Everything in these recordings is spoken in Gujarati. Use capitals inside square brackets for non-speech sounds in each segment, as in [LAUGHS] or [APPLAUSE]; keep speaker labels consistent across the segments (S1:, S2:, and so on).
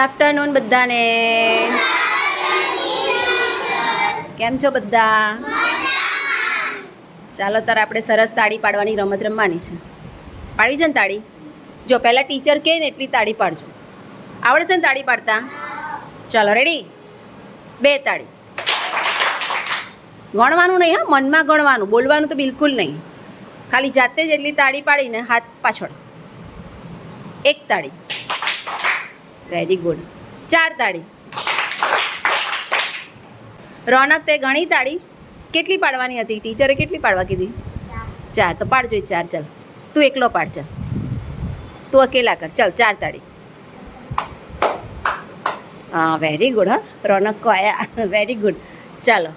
S1: આફ્ટરનૂન બધાને. કેમ છો બધા? ચાલો તાર આપણે સરસ તાળી પાડવાની રમત રમવાની છે. પાડી છે ને તાળી? જો પહેલાં ટીચર કહે ને એટલી તાળી પાડજો. આવડે છે ને તાળી પાડતા? ચાલો રેડી બે તાળી. ગણવાનું નહીં હા, મનમાં ગણવાનું. બોલવાનું તો બિલકુલ નહીં. ખાલી જાતે જ એટલી તાળી પાડીને હાથ પાછળ. એક તાળી. વેરી ગુડ ચાર તાળી. રોનક તે ઘણી તાળી? કેટલી પાડવાની હતી? ટીચરે કેટલી પાડવા કીધી? ચાર. તો પાડજો એ ચાર ચાલ. તું એકલો પાડ ચાલ. તું અકેલા કર. ચાલ ચાર તાળી. હા વેરી ગુડ હા. રોનક આયા. [LAUGHS] વેરી ગુડ ચાલો.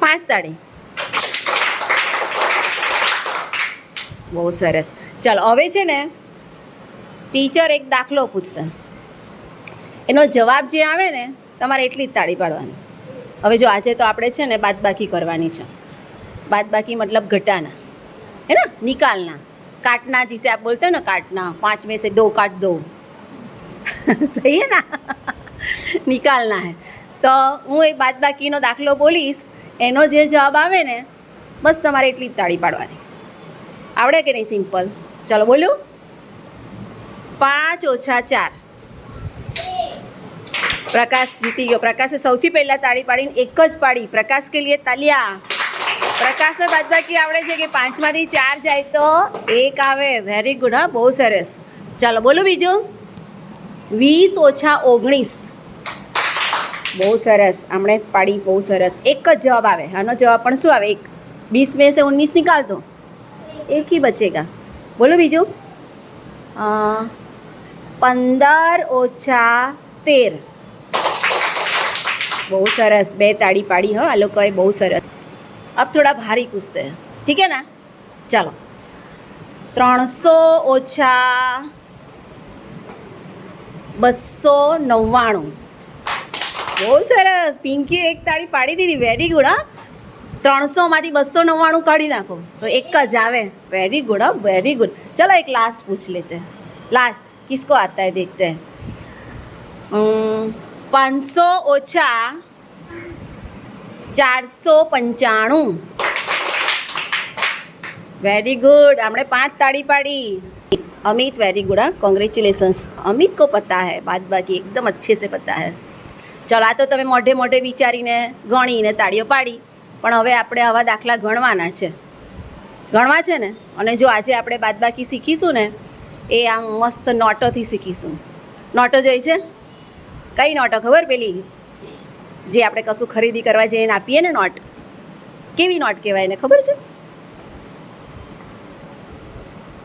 S1: પાંચ તાળી. બહુ સરસ. ચાલો હવે છે ને ટીચર એક દાખલો પૂછશે. એનો જવાબ જે આવે ને, તમારે એટલી જ તાળી પાડવાની. હવે જો આજે તો આપણે છે ને બાદબાકી કરવાની છે. બાદબાકી મતલબ ઘટાના. હે ને? નિકાલના. કાટના જીસે આપ બોલતે ને, કાટના. પાંચ મેં સે દો કાટ દો. સહી હે ના? નિકાલના હે. તો હું એ બાદબાકીનો દાખલો બોલીશ. એનો જે જવાબ આવે ને, બસ તમારે એટલી જ તાળી પાડવાની. આવડે કે નહીં? સિમ્પલ. ચાલો બોલ્યું? પાંચ ઓછા ચાર. પ્રકાશ જીતી ગયો. પ્રકાશે સૌથી પહેલાં તાળી પાડીને એક જ પાડી. પ્રકાશ કે લીએ તાલિયા? પ્રકાશને બાદબાકી આવડે છે કે પાંચમાંથી ચાર જાય તો એક આવે. વેરી ગુડ હા? બહુ સરસ. ચાલો, બોલો બીજું. વીસ ઓછા ઓગણીસ. બહુ સરસ. હમણે પાડી બહુ સરસ. એક જ જવાબ આવે. આનો જવાબ પણ શું આવે? એક. વીસ મેં ઓગણીસ ઉન્નીસ નિકાલ દો. બચેગા બોલો બીજું. પંદર ઓછા તેર. બહુ સરસ. બે તાળી પાડી, હો. આ લોકોએ બહુ સરસ. અબ થોડા ભારી પૂછતે. ઠીક ને? ચાલો. ત્રણસો ઓછા બસો નવ્વાણું. બહુ સરસ. પિંકી એક તાળી પાડી દીધી. વેરી ગુડ હા. ત્રણસોમાંથી બસો નવ્વાણું કાઢી નાખો. તો એક જ આવે. વેરી ગુડ હા. વેરી ગુડ ચલો, એક લાસ્ટ પૂછ લેતે. લાસ્ટ किसको आता है देखते हैं પાંચસો ઓછા ચારસો પંચાણું વેરી ગુડ આપણે પાંચ તાળી પાડી अमित वेरी गुड हाँ कॉन्ग्रेचुलेशंस अमित को पता है बात बाकी एकदम अच्छे से पता है ચલો આ તો તમે મોઢે મોઢે વિચારીને ગણીને તાળીઓ પાડી પણ હવે આપણે આવા દાખલા ગણવાના છે ગણવા છે ને અને જો આજે આપણે બાદબાકી શીખીશું ને એ આમ મસ્ત નોટોથી શીખીશું. નોટો જોઈ છે? કઈ નોટો ખબર પેલી? જે આપણે કશું ખરીદી કરવા જઈને આપીએ ને નોટ. કેવી નોટ કહેવાય એને? ખબર છે?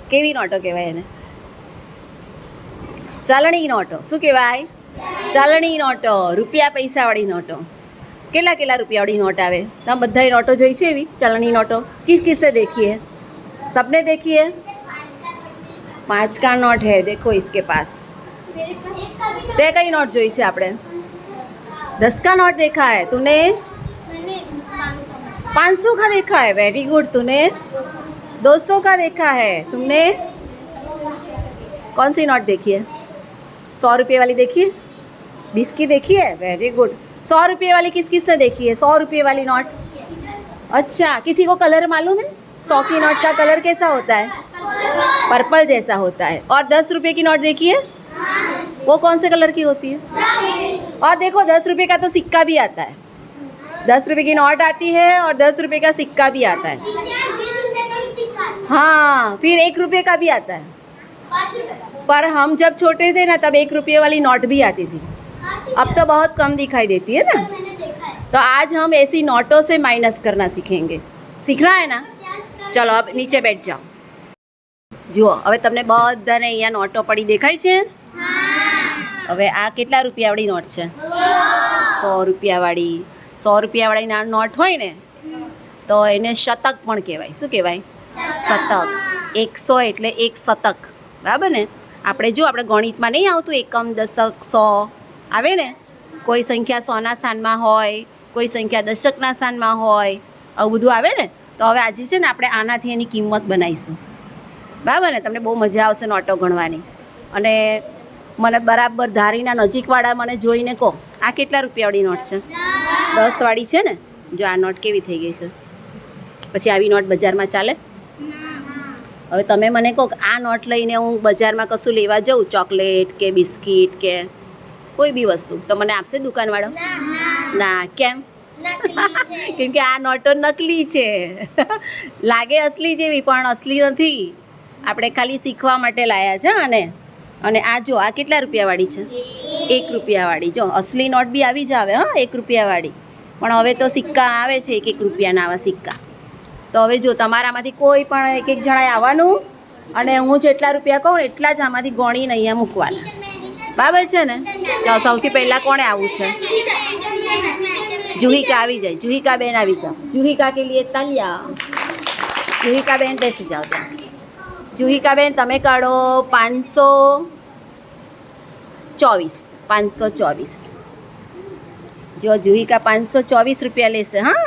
S1: કેવી નોટો કહેવાય એને? ચાલણી નોટો. શું કહેવાય? ચાલણી નોટો. રૂપિયા પૈસાવાળી નોટો. કેટલા કેટલા રૂપિયાવાળી નોટ આવે? તમે બધાય નોટો જોઈ છે એવી? ચલણી નોટો. કિસ કિસને દેખીએ? સપને દેખીએ? देखी है पाँच का नोट है देखो इसके पास તે કઈ નોટ જોઈ છે આપણે दस का नोट देखा है तूने पाँच सौ का देखा है वेरी गुड तूने दो सौ का देखा है तुमने कौन सी नोट देखी है सौ रुपये वाली देखी है बीस की देखी है वेरी गुड सौ रुपये वाली किस किस ने देखी है सौ रुपये वाली नोट अच्छा किसी को कलर मालूम है सौ की नोट का कलर कैसा होता है? पर्पल जैसा होता है। और दस रुपये की नोट देखिए। वो कौन से कलर की होती है? और देखो, दस रुपये का तो सिक्का भी आता है। दस रुपये की नोट आती है और दस रुपये का सिक्का भी आता है। हाँ फिर एक रुपये का भी आता है। पर हम जब छोटे थे ना, तब एक रुपये वाली नोट भी आती थी। अब तो बहुत कम दिखाई देती है ना। तो आज हम ऐसी नोटों से माइनस करना सीखेंगे। सीखना है ना? ચલો હવે નીચે બેઠ જાઓ. જુઓ હવે તમને બધાને અહીંયા નોટો પડી દેખાય છે? હવે આ કેટલા રૂપિયાવાળી નોટ છે? સો રૂપિયાવાળી સો રૂપિયાવાળી નોટ હોય ને તો એને શતક પણ કહેવાય. શું કહેવાય? શતક. એકસો એટલે એક શતક. બરાબર ને? આપણે જો આપણે ગણિતમાં નહીં આવતું એકમ દશક સો. આવે ને? કોઈ સંખ્યા સોના સ્થાનમાં હોય કોઈ સંખ્યા દશકના સ્થાનમાં હોય આવું બધું આવે ને? તો હવે આજે છે ને આપણે આનાથી એની કિંમત બનાવીશું. બરાબર ને? તમને બહુ મજા આવશે નોટો ગણવાની. અને મને બરાબર ધારીના નજીકવાળા મને જોઈને કહો આ કેટલા રૂપિયાવાળી નોટ છે? દસવાળી છે ને? જો આ નોટ કેવી થઈ ગઈ છે. પછી આવી નોટ બજારમાં ચાલે? હવે તમે મને કહો કે આ નોટ લઈને હું બજારમાં કશું લેવા જાઉં? ચોકલેટ કે બિસ્કિટ કે કોઈ બી વસ્તુ? તો મને આપશે દુકાનવાળો? ના કેમ? કેમ કે આ નોટો નકલી છે. લાગે અસલી જેવી, પણ અસલી નથી. આપણે ખાલી શીખવા માટે લાયા છે અને અને આ જો, આ કેટલા રૂપિયાવાળી છે? એક રૂપિયાવાળી. જો, અસલી નોટ બી આવી જ આવે, હા, એક રૂપિયાવાળી. પણ હવે તો સિક્કા આવે છે, એક એક રૂપિયાના આવા સિક્કા. તો હવે જો, તમારામાંથી કોઈ પણ એક એક જણાએ આવવાનું અને હું જેટલા રૂપિયા કહું એટલા જ આમાંથી ગણીને અહીંયા મૂકવાના. બરાબર છે ને? સૌથી પહેલાં કોણે આવવું છે? જુહિકા આવી જાય. જુહિકા બેન આવી જાઓ. જુહિકા કે લીએ તાલિયા. જુહિકા બેન બેસી જાઓ ત્યાં. જુહિકા બેન તમે કાઢો પાંચસો ચોવીસ. પાંચસો ચોવીસ. જો જુહિકા પાંચસો ચોવીસ રૂપિયા લેશે હા?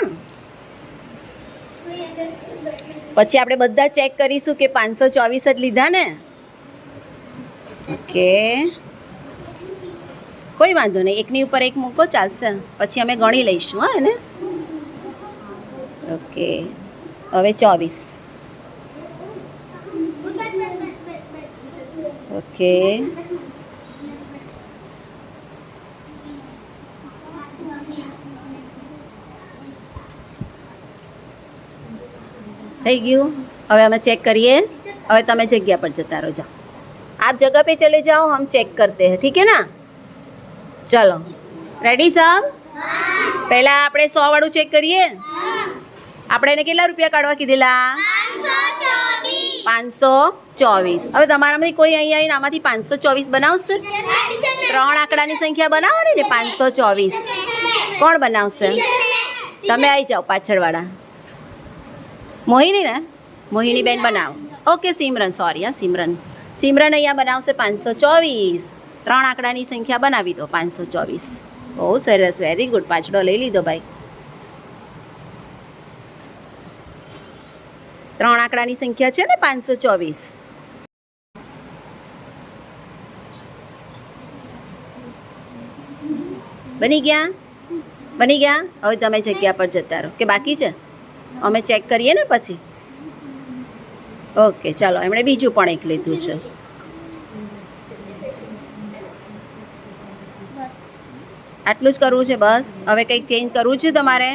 S1: પછી આપણે બધા ચેક કરીશું કે પાંચસો ચોવીસ જ લીધા ને? ઓકે કોઈ વાંધો નહીં. એકની ઉપર એક મૂકો, ચાલશે. પછી અમે ગણી લઈશું, હા, એને? ઓકે. હવે ચોવીસ. ઓકે. થઈ ગયું. હવે અમે ચેક કરીએ. હવે તમે જગ્યા પર જતા રહો, જાઓ. આપ જગ્યા પે ચલે જાઓ, હમ ચેક કરતે હૈ, ઠીક હે ના? ચલો. રેડી સાહેબ પહેલા આપણે સો વાળું ચેક કરીએ. આપણે એને કેટલા રૂપિયા કાઢવા કીધેલા? પાંચસો ચોવીસ. હવે તમારામાંથી કોઈ અહીંયા આવીને આમાંથી પાંચસો ચોવીસ બનાવશે? ત્રણ આંકડાની સંખ્યા બનાવવાની ને પાંચસો ચોવીસ. કોણ બનાવશે? તમે આવી જાઓ પાછળવાળા. મોહિની ને? મોહિની બેન બનાવો ઓકે સિમરન. સોરી હા સિમરન. સિમરન અહીંયા બનાવશે પાંચસો ચોવીસ. ત્રણ આંકડાની સંખ્યા બનાવી દો, પાંચસો ચોવીસ. બહુ સરસ વેરી ગુડ પાછળો લઈ લીધો ભાઈ. ત્રણ આંકડાની સંખ્યા છે ને, પાંચસો ચોવીસ. બની ગયા? બની ગયા? હવે તમે જગ્યા પર જતા રહો. કે બાકી છે? અમે ચેક કરીએ ને પછી? ઓકે ચાલો, એમણે બીજું પણ એક લીધું છે. આટલું જ કરવું છે બસ. હવે કંઈક ચેન્જ કરવું છે તમારે?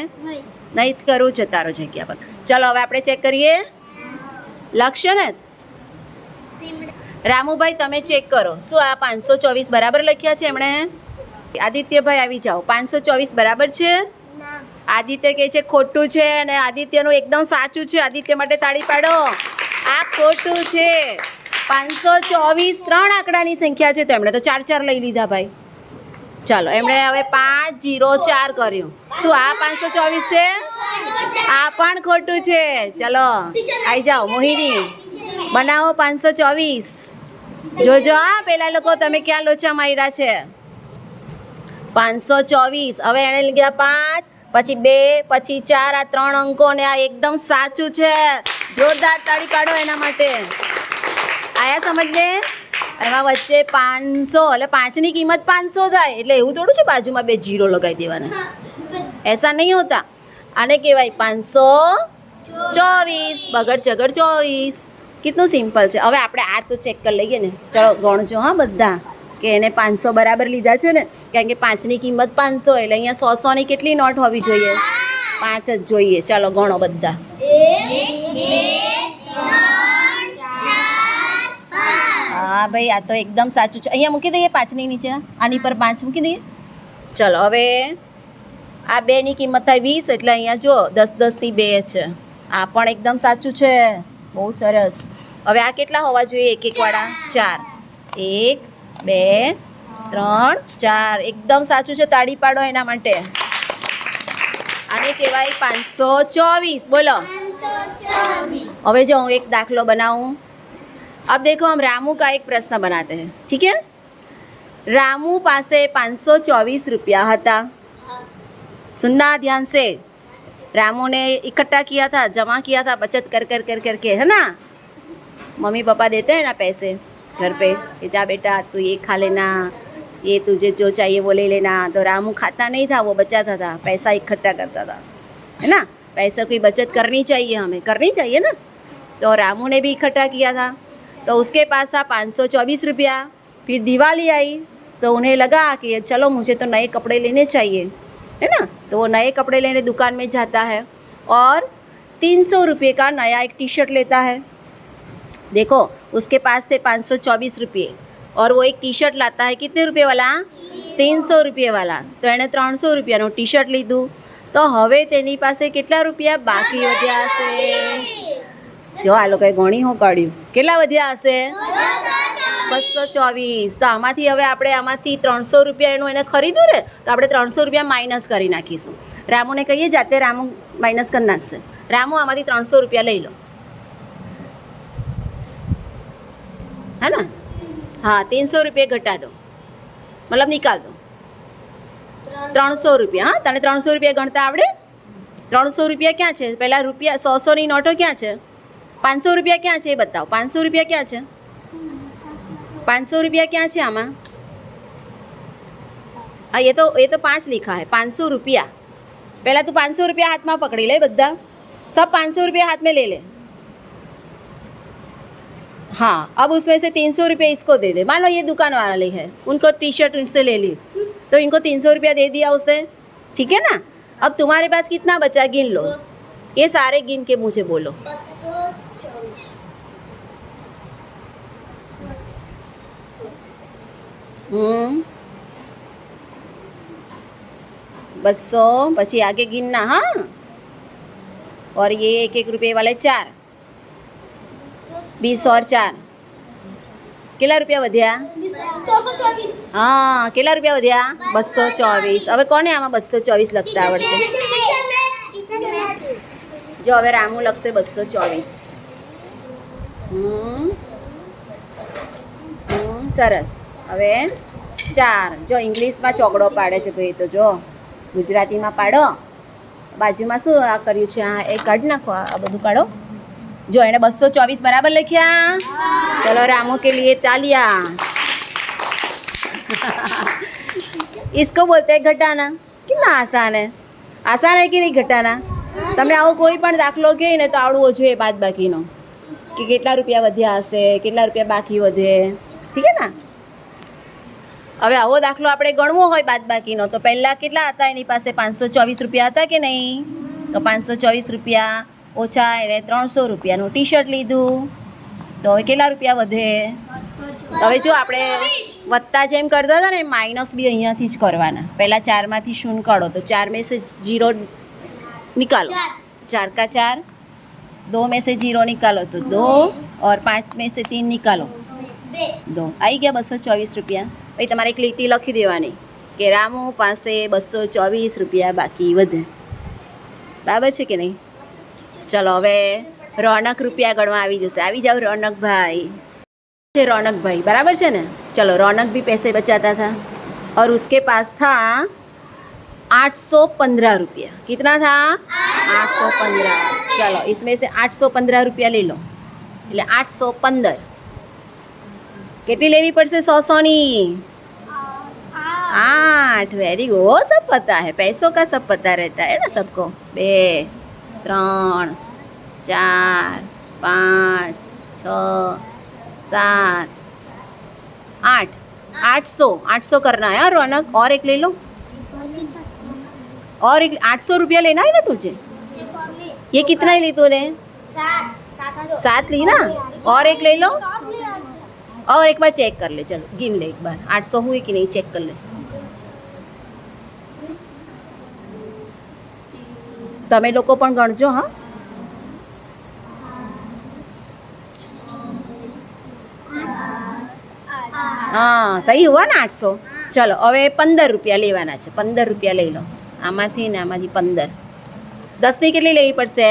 S1: નહીં. કરવું છે તારો જગ્યા પર. ચાલો હવે આપણે ચેક કરીએ. લક્ષ્ય ને રામુભાઈ તમે ચેક કરો. શું આ પાંચસો ચોવીસ બરાબર લખ્યા છે એમણે? આદિત્યભાઈ આવી જાઓ. પાંચસો ચોવીસ બરાબર છે? આદિત્ય કહે છે ખોટું છે અને આદિત્યનું એકદમ સાચું છે. આદિત્ય માટે તાળી પાડો. આ ખોટું છે. પાંચસો ચોવીસ ત્રણ આંકડાની સંખ્યા છે તો એમણે તો ચાર ચાર લઈ લીધા ભાઈ. ચાલો, એમણે હવે પાંચ જીરો ચાર કર્યું. શું આ પાંચસો ચોવીસ છે? આ પણ ખોટું છે. ચલો આવી જાઓ, મોહિની. બનાવો પાંચસો ચોવીસ. જોજો, હા, પેલા લોકો તમે ક્યાં લોચા માર્યા છે? પાંચસો ચોવીસ. હવે એણે લીધા પાંચ, પછી બે, પછી ચાર, આ ત્રણ અંકો ને આ એકદમ સાચું છે. જોરદાર તાળી પાડો એના માટે. આયા સમજને? એમાં વચ્ચે પાંચસો એટલે પાંચની કિંમત પાંચસો થાય. એટલે એવું થોડું છે બાજુમાં બે જીરો લગાવી દેવાના. એસા નહીં હોતા. આને કહેવાય પાંચસો ચોવીસ બગડ ચગડ ચોવીસ. કેટલું સિમ્પલ છે. હવે આપણે આ તો ચેક કરી લઈએ ને. ચલો, ગણજો હા બધા કે એને પાંચસો બરાબર લીધા છે ને. કારણ કે પાંચની કિંમત પાંચસો એટલે અહીંયા સો સોની કેટલી નોટ હોવી જોઈએ? પાંચ જ જોઈએ. ચાલો, ગણો બધા. હા ભાઈ આ તો એકદમ સાચું છે. અહીંયા મૂકી દઈએ પાંચની નીચે. આની પર પાંચ મૂકી દઈએ. ચલો હવે આ બેની કિંમત થાય વીસ એટલે અહીંયા જો દસ દસથી બે છે. આ પણ એકદમ સાચું છે. બહુ સરસ. હવે આ કેટલા હોવા જોઈએ એક એક વાળા ચાર. એક બે ત્રણ ચાર. એકદમ સાચું છે તાળી પાડો એના માટે. આને કહેવાય પાંચસો ચોવીસ. બોલો. હવે જો હું એક દાખલો બનાવું. अब देखो हम रामू का एक प्रश्न बनाते हैं ठीक है रामू પાસે પાંચસો ચોવીસ રૂપિયા હતા सुनना ध्यान से रामू ने इकट्ठा किया था जमा किया था बचत कर कर कर करके है ना मम्मी पापा देते हैं ना पैसे घर पे कि जा बेटा तू ये खा लेना ये तुझे जो चाहिए वो ले लेना तो रामू खाता नहीं था वो बचाता था पैसा इकट्ठा करता था है ना पैसों की बचत करनी चाहिए हमें करनी चाहिए ना तो रामू ने भी इकट्ठा किया था तो उसके पास था पाँच सौ चौबीस रुपया फिर दिवाली आई तो उन्हें लगा कि चलो मुझे तो नए कपड़े लेने चाहिए है ना तो वो नए कपड़े लेने दुकान में जाता है और तीन सौ रुपये का नया एक टी शर्ट लेता है देखो उसके पास थे पाँच सौ चौबीस रुपये और वो एक टी शर्ट लाता है कितने रुपये वाला तीन સો રૂપિયાવાળા તો એણે ત્રણસો રૂપિયાનું ટી શર્ટ લીધું તો હવે તેની પાસે કેટલા રૂપિયા બાકી વધ્યા હશે જો આ લોકોએ ઘણી હું કાઢ્યું કેટલા વધ્યા હશે? બસો ચોવીસ. તો આમાંથી હવે આપણે આમાંથી ત્રણસો રૂપિયા એનું એને ખરીદ્યું ને, તો આપણે ત્રણસો રૂપિયા માઇનસ કરી નાખીશું. રામુને કહીએ જાતે રામુ માઇનસ કરી નાખશે. રામુ, આમાંથી ત્રણસો રૂપિયા લઈ લો. હે ને? હા, ત્રણસો રૂપિયા ઘટા દો. મતલબ નિકાલ દો. ત્રણસો રૂપિયા. હા, તને ત્રણસો રૂપિયા ગણતા આવડે? ત્રણસો રૂપિયા ક્યાં છે? પહેલાં રૂપિયા સોસોની નોટો ક્યાં છે? પાંચસો રૂપિયા ક્યાં છે એ બતાવો પાંચસો રૂપિયા ક્યાં છે પાંચસો રૂપિયા ક્યાં છે આમાં હા એ તો એ તો પાંચ लिखा है પાંચસો રૂપિયા પહેલાં તું પાંચસો રૂપિયા હાથમાં પકડી લે બધા सब પાંચસો રૂપિયા हाथ में ले ले हाँ अब उसमें से तीन सौ रुपये इसको दे दे मान लो ये दुकान वाले है उनको टी शर्ट इससे ले ली तो इनको तीन सौ रुपया दे दिया उसने ठीक है ना अब तुम्हारे पास कितना बचा गिन लो ये सारे गिन के मुझे बोलो हम्म बसो પછી आगे गिनना हाँ और ये एक एक रुपये वाले चार बीस और चार કેટલા રૂપિયા વધ્યા
S2: બસો ચોવીસ
S1: હા કેટલા રૂપિયા વધ્યા બસો ચોવીસ હવે કોને આમાં બસો ચોવીસ લખતા આવડશે જો હવે રામુ લખશે બસો ચોવીસ હમ હમ, સરસ હવે ચાર જો ઇંગ્લિશમાં ચોકડો પાડે છે ભાઈ તો જો ગુજરાતીમાં પાડો બાજુમાં શું આ કર્યું છે આ એ કાઢી નાખો આ બધું કાઢો જો એણે બસો ચોવીસ બરાબર લખ્યા ચલો रामू के लिए तालियां इसको बोलते हैं घटाना कितना आसान है आसान है कि नहीं घटाना તમને આવો કોઈ પણ દાખલો કહે ને તો આવડવો જોઈએ બાદ બાકીનો કે કેટલા રૂપિયા વધ્યા હશે કેટલા રૂપિયા બાકી વધે ઠીક છે ને હવે આવો દાખલો આપણે ગણવો હોય બાદ બાકીનો તો પહેલાં કેટલા હતા એની પાસે? પાંચસો ચોવીસ રૂપિયા હતા કે નહીં? તો પાંચસો ચોવીસ રૂપિયા ઓછા એણે ત્રણસો રૂપિયાનું ટી શર્ટ લીધું. તો હવે કેટલા રૂપિયા વધે? હવે જો આપણે વધતા જેમ કરતા હતા ને માઇનસ બી અહીંયાથી જ કરવાના. પહેલાં ચારમાંથી શૂન કાઢો તો ચાર મેસેજ સે
S2: જીરો
S1: નિકાલો ચાર. કા ચાર? દો મેં સે જીરો નિકાલો તો દો. ઓર પાંચ મેં સે તીન
S2: નીકાળો.
S1: દો. આવી ગયા બસો ચોવીસ રૂપિયા. પછી તમારે એક લીટી લખી દેવાની કે રામુ પાસે બસો ચોવીસ રૂપિયા બાકી વધે બરાબર છે કે નહીં ચલો હવે રોનક રૂપિયા ગણવા આવી જશે આવી જાઓ રોનકભાઈ છે रौनक बराबर છે ને चलो रौनक भी पैसे बचाता था और उसके पास था आठ सौ पंद्रह रुपया कितना था आठ सौ पंद्रह चलो इसमें से आठ सौ पंद्रह रुपया ले लो એટલે આઠસો પંદર કેટલી લેવી પડશે સો સોની आठ वेरी गुड वो सब पता है पैसों का सब पता रहता है ना सबको બે ત્રણ ચાર પાંચ છ सात आठ आठ सौ आठ सौ करना है हाँ, रौनक और एक ले लो और एक आठ सौ रुपया लेना है ना तुझे ये कितना ही ली तूने
S2: સાત સાતસો
S1: सात ली ना और एक ले लो और एक बार चेक कर ले चलो गिन ले एक बार आठ सौ हुई कि नहीं चेक कर ले તમે લોકો પણ ગણજો, હા? હા, સહી હોવા ને આઠસો? ચલો, હવે પંદર રૂપિયા લેવાના છે. પંદર રૂપિયા લઈ લો. આમાંથી ને આમાંથી પંદર. દસની કેટલી લેવી પડશે?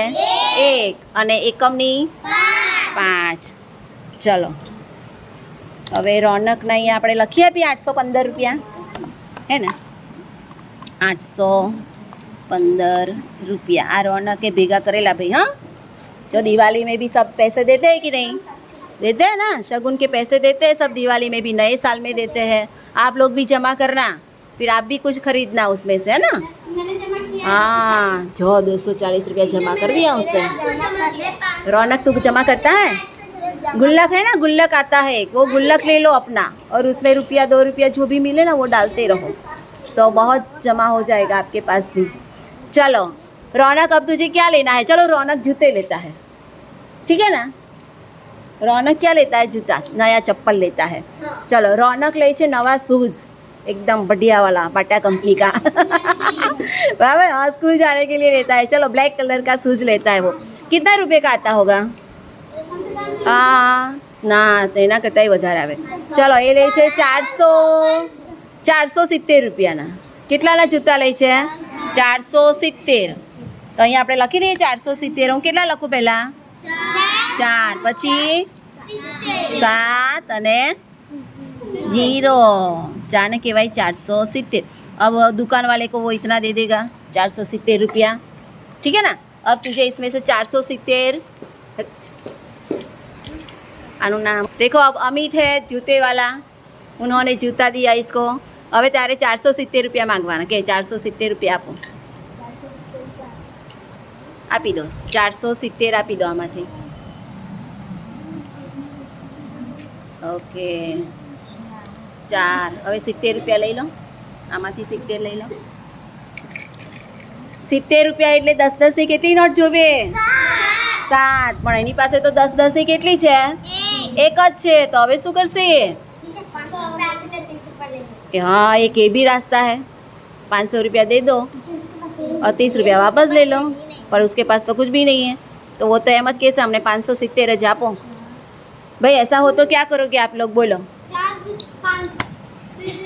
S1: એક. અને એકમની? પાંચ. ચલો. હવે રોનકને અહીંયા આપણે લખી આપીએ આઠસો પંદર રૂપિયા. હે ને? આઠસો पंदर रुपया। आ रौनक के भेगा करेला भाई हाँ? जो दिवाली में भी सब पैसे देते हैं कि नहीं? देते हैं ना? शगुन के पैसे देते हैं सब दिवाली में भी नए साल में देते हैं। आप लोग भी जमा करना फिर आप भी कुछ खरीदना उसमें से है ना?
S2: मैंने
S1: हाँ जो दो सौ चालीस रुपया जमा कर दिया उससे। रौनक तू जमा करता है? गुल्लक है ना? गुल्लक आता है वो गुल्लक ले लो अपना और उसमें रुपया दो रुपया जो भी मिले ना वो डालते रहो। तो बहुत जमा हो जाएगा आपके पास भी। चलो रौनक अब तुझे क्या लेना है चलो रौनक जूते लेता है ठीक है ना रौनक क्या लेता है जूता नया चप्पल लेता है चलो रौनक ले છે નવા शूज़ एकदम बढ़िया वाला बाटा कंपनी का बाबा हाँ स्कूल जाने के लिए लेता है चलो ब्लैक कलर का शूज़ लेता है वो कितना रुपए का आता होगा
S2: कम से कम
S1: હા ના તેના કરતાંય વધારે આવે ચલો એ લે છે ચારસો ચારસો સિત્તેર રૂપિયાના કેટલાના જૂતા લે છે ચારસો સિત્તેર તો અહીંયા આપણે લખી દઈએ ચારસો સિત્તેર હું કેટલા લખું પહેલાં ચાર પછી સાત અને जीरो जाने के भाई चार सौ सित्तेर अब दुकान वाले को वो इतना दे देगा चार सौ सित्तेर रुपया ठीक है ना अब तुझे इसमें से चार सौ सित्तेर आनु नाम देखो अब अमित है जूते वाला उन्होंने जूता दिया इसको હવે તારે ચારસો સિત્તેર રૂપિયા માંગવાના. કે ચારસો સિત્તેર રૂપિયા આપો. આપી દો. ચારસો સિત્તેર આપી દો આમાંથી. ઓકે. ચાર. હવે સિત્તેર રૂપિયા લઈ લો. આમાંથી સિત્તેર લઈ લો. સિત્તેર રૂપિયા એટલે દસ દસની કેટલી નોટ જોવે? સાત. પણ એની પાસે તો દસ દસની કેટલી છે? એક. જ છે. તો હવે શું કરશે? हाँ एक ये भी रास्ता है। पाँच सौ रुपया दे दो और तीस रुपया वापस ले लो। पर उसके पास तो कुछ भी नहीं है। तो वो तो एम कैसे हमने पाँच सौ सितर जापो। भाई ऐसा हो तो क्या करोगे आप लोग बोलो।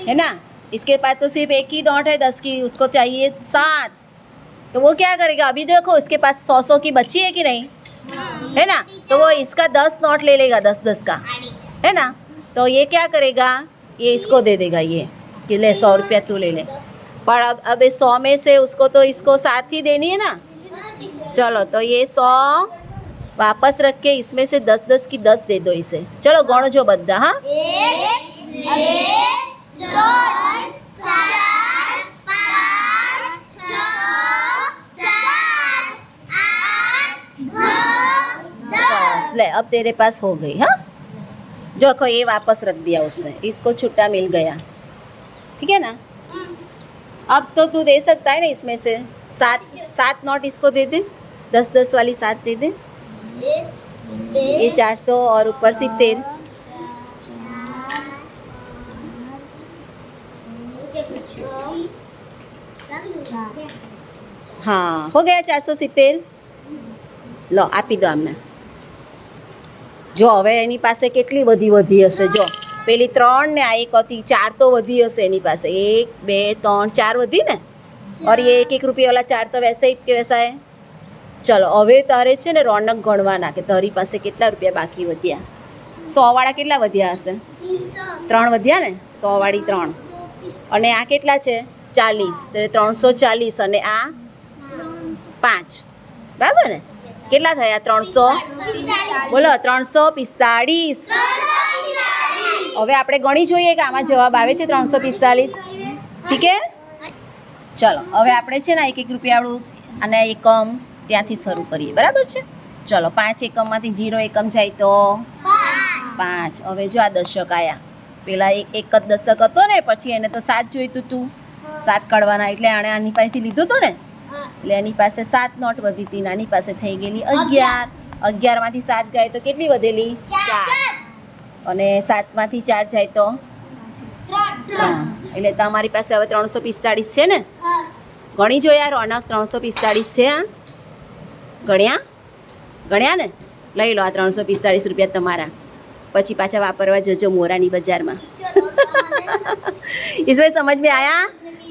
S1: है ना? इसके पास तो सिर्फ़ एक ही डॉट है दस की उसको चाहिए सात। तो वो क्या करेगा? अभी देखो इसके पास सौ सौ की बच्ची है कि नहीं? हाँ। है ना? तो वो इसका दस नोट ले लेगा दस दस का। है ना? तो ये क्या करेगा? ये इसको दे देगा ये, कि ले सौ रुपया तू ले ले। पर अब अब इस सौ में से उसको तो इसको साथ ही देनी है ना? चलो तो ये सौ वापस रख के इसमें से दस दस की दस दे दो इसे। चलो गणो जो बद्दा हाँ ले, अब तेरे पास हो गई हाँ? जो देखो, ये वापस रख दिया उसने। इसको छुट्टा मिल गया। ठीक है ना? अब तो तू दे सकता है ना इसमें से? सात सात नोट इसको दे दे। दस दस वाली सात दे दे। ये चार सौ और ऊपर से तेर। हाँ हो गया चार सौ सित्तेर लो, आप ही दो हमने। જો હવે એની પાસે કેટલી બધી વધી હશે? જો પેલી ત્રણ ને આ એક હતી ચાર તો વધી હશે એની પાસે. એક બે ત્રણ ચાર વધી ને? ઓર એક એક રૂપિયાવાળા ચાર તો વૈસે કે વૈસા ચલો હવે તારે છે ને રોનક ગણવાના કે તારી પાસે કેટલા રૂપિયા બાકી વધ્યા? સોવાળા કેટલા વધ્યા હશે? ત્રણ. વધ્યા ને? સોવાળી ત્રણ. અને આ કેટલા છે? ચાલીસ. ત્રણસો ચાલીસ અને આ પાંચ. બરાબર ને? કેટલા થયા? ત્રણસો? બોલો, ત્રણસો પિસ્તાળીસ. હવે આપણે ગણી જોઈએ કે આમાં જવાબ આવે છે ત્રણસો પિસ્તાલીસ ઠીક ચલો, હવે આપણે છે ને એક એક રૂપિયાવાળું અને એકમ ત્યાંથી શરૂ કરીએ. બરાબર છે? ચલો, પાંચ એકમમાંથી જીરો એકમ જાય તો? પાંચ. હવે જો આ દશક આવ્યા પેલા એક એક જ દશક હતો ને, પછી એને તો સાત જોઈતું હતું સાત કાઢવાના, એટલે આણે આની પાસેથી લીધું હતું ને? એટલે એની પાસે સાત નોટ વધી હતી નાની પાસે થઈ ગયેલી અગિયાર અગિયારમાંથી સાત જાય તો કેટલી વધેલી ચાર અને સાતમાંથી ચાર જાય તો ત્રણ એટલે તમારી પાસે હવે ત્રણસો પિસ્તાળીસ છે ને ગણી જો યાર રોનક ત્રણસો પિસ્તાળીસ છે આ ગણ્યા ગણ્યા ને લઈ લો આ ત્રણસો પિસ્તાળીસ રૂપિયા તમારા પછી પાછા વાપરવા જજો મોરાની બજારમાં इसमें समझ [LAUGHS] में आया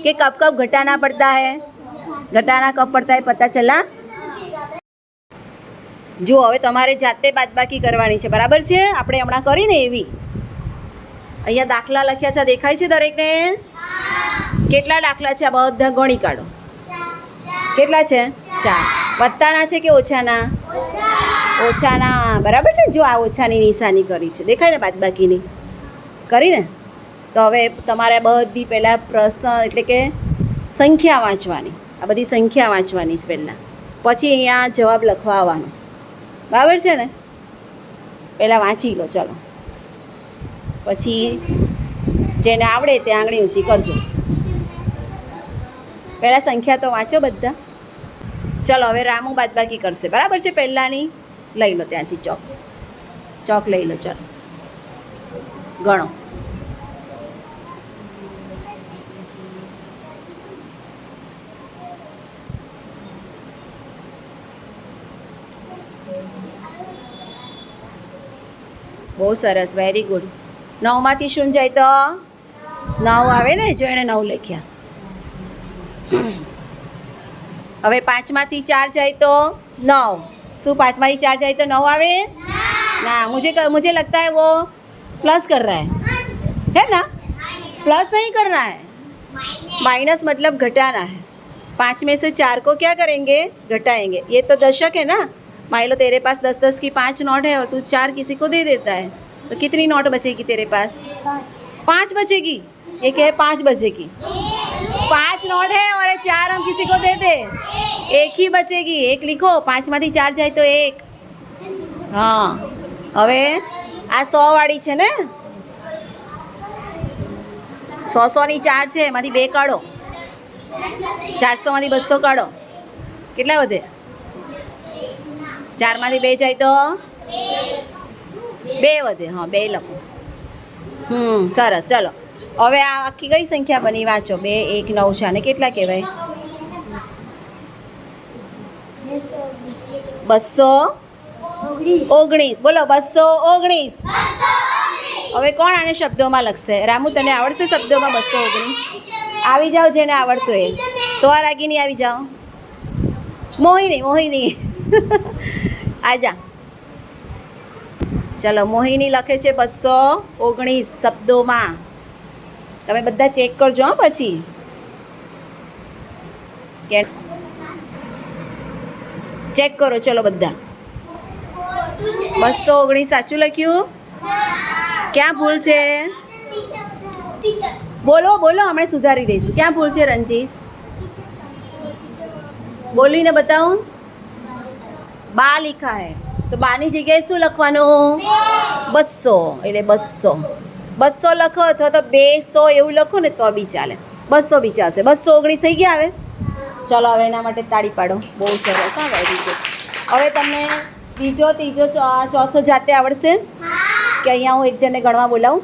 S1: कि कब कब घटाना पड़ता है ઘટાના કપ પડતા એ પતા ચલા. જુઓ, હવે તમારે જાતે બાદબાકી કરવાની છે. બરાબર છે? આપણે હમણાં કરીને એવી. અહીંયા દાખલા લખ્યા છે. દેખાય છે દરેકને? કેટલા દાખલા છે? આ બધા ગણી કાઢો. કેટલા છે? ચાર. વત્તાના છે કે ઓછાના? ઓછાના. બરાબર છે જો આ ઓછાની નિશાની કરી છે. દેખાય ને બાદબાકીની? કરીને તો હવે તમારે બધી પહેલાં પ્રશ્ન એટલે કે સંખ્યા વાંચવાની. આ બધી સંખ્યા વાંચવાની છે પહેલાં પછી અહીંયા જવાબ લખવા આવવાનો. બરાબર છે ને? પહેલાં વાંચી લો, ચાલો. પછી જેને આવડે તે આંગળી ઊંચી કરજો પહેલાં સંખ્યા તો વાંચો બધા. ચલો, હવે રામુ બાદબાકી કરશે. બરાબર છે? પહેલાંની લઈ લો ત્યાંથી ચોક. ચોક લઈ લો, ચાલો. ગણો. બહુ સરસ વેરી ગુડ નવમાંથી શું જાય તો નવ આવે ને જો એણે નવ લખ્યા હવે પાંચમાંથી ચાર જાય તો નવ શું પાંચમાંથી ચાર જાય તો નવ આવે ना मुझे कर, मुझे लगता है वो प्लस कर रहा है है ना प्लस नहीं करना है माइनस मतलब घटाना है पाँच में से चार को क्या करेंगे घटाएंगे ये तो दशक है ना मान लो तेरे पास दस दस की पाँच नोट है और तू चार किसी को दे देता है तो कितनी नोट बचेगी तेरे पास पाँच बचेगी ये क्या है पाँच बचेगी पाँच नोट है और ये चार हम किसी को दे दे एक ही बचेगी एक लिखो પાંચમાંથી ચાર જાય તો એક હા હવે આ સો વાળી છે ને સો સોની ચાર છે એમાંથી બે કાઢો ચારસોમાંથી બસો કાઢો કેટલા વધે ચારમાંથી બે જાય તો? બે વધે, હા, બે લખો. હમ, સરસ, ચલો. હવે આ આખી કઈ સંખ્યા બની? વાંચો. બે, એક, નવ છે. અને કેટલા કહેવાય? બસો ઓગણીસ. બોલો, બસો ઓગણીસ. હવે કોણ આને શબ્દોમાં લખશે? રામુ, તને આવડશે શબ્દોમાં બસો ઓગણીસ? આવી જાઓ જેને આવડતું એ સોવા રાગીની આવી જાઓ. મોહિની મોહિની. [LAUGHS] આજા. ચલો, મોહિની લખે છે બસો ઓગણીસ શબ્દોમાં. તમે બધા ચેક કરજો હા પછી. ચેક કરો, ચલો બધા. બસો ઓગણીસ, સાચું લખ્યું? ક્યાં ભૂલ છે? બોલો બોલો અમે સુધારી દઈશું. ક્યાં ભૂલ છે રંજીત બોલીને બતાવો. બા લીખા હે. તો બાની જગ્યાએ શું લખવાનું? બસો એટલે બસો. બસો લખો અથવા તો બે સો એવું લખો ને તો બી ચાલે. બસો બી ચાલશે. બસો ઓગણીસ થઈ ગયા હવે? ચલો હવે એના માટે તાળી પાડો. બહુ સરસ હા વેરી ગુડ હવે તમને બીજો ત્રીજો ચોથો જાતે આવડશે? કે અહીંયા હું એક જણને ગણવા બોલાવું?